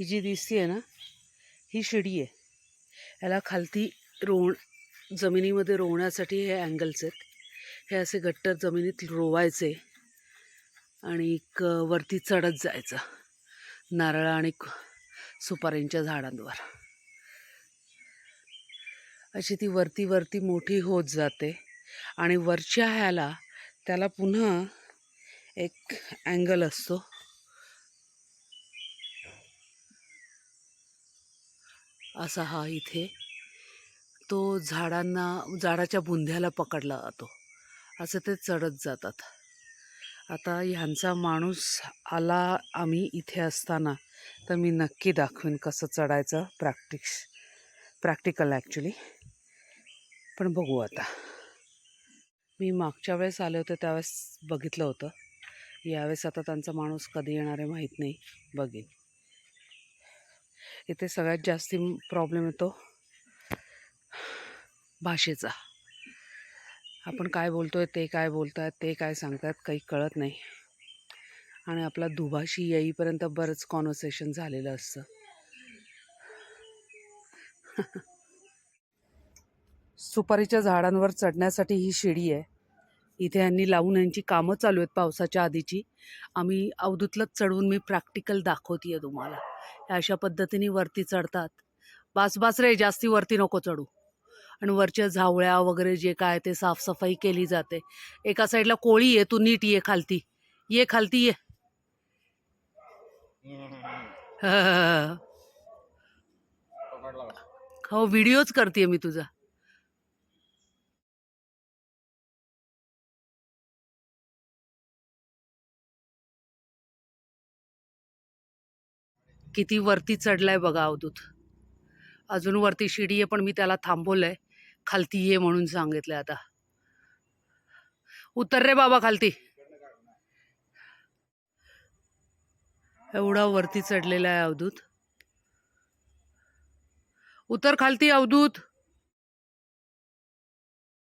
ही जी दिसते ना ही शिडी आहे. याला खालती रोवण जमिनीमध्ये रोवण्यासाठी हे अँगल्स आहेत. हे असे गट्टर जमिनीत रोवायचे आणि एक वरती चढत जायचं. नारळ आणि सुपारींच्या झाडांवर. अशी ती वरती वरती मोठी होत जाते आणि वरच्या ह्याला त्याला पुन्हा एक अँगल असतो. असा हा इथे. तो झाडांना झाडाच्या बुंध्याला पकडला जातो. असं ते चढत जातात. आता ह्यांचा माणूस आला आम्ही इथे असताना तर मी नक्की दाखवेन कसं चढायचं प्रॅक्टिस प्रॅक्टिकल ॲक्च्युली. पण बघू आता. मी मागच्या वेळेस आले होते त्यावेळेस बघितलं होतं. यावेळेस आता त्यांचा माणूस कधी येणार आहे माहीत नाही. बघेन. इथे सगळ्यात जास्ती प्रॉब्लेम येतो भाषेचा. आपण काय बोलतो आहे ते काय बोलतायत ते काय सांगतायत काही कळत नाही. आणि आपला दुभाषी येईपर्यंत बरंच कॉन्व्हर्सेशन झालेलं असतं. सुपारीच्या झाडांवर चढण्यासाठी ही शिडी आहे. इथे यांनी लावून यांची कामं चालू आहेत पावसाच्या आधीची. आम्ही अवधूतलंच चढवून मी प्रॅक्टिकल दाखवते आहे तुम्हाला. अशा पद्धतीने वरती चढतात. बास बास रे जास्ती वरती नको चढू. आणि वरच्या झावळ्या वगैरे जे काय ते साफसफाई केली जाते. एका साईडला कोळी आहे तू नीट ये खालती. ये खालती ये. हो व्हिडिओच करते मी तुझा. किती वरती चढलाय बघा अवधूत. अजून वरती शिडी आहे पण मी त्याला थांबवलंय. खालती ये म्हणून सांगितलंय आता. उतर रे बाबा खालती. एवढा वरती चढलेला आहे अवधूत. उतर खालती अवधूत.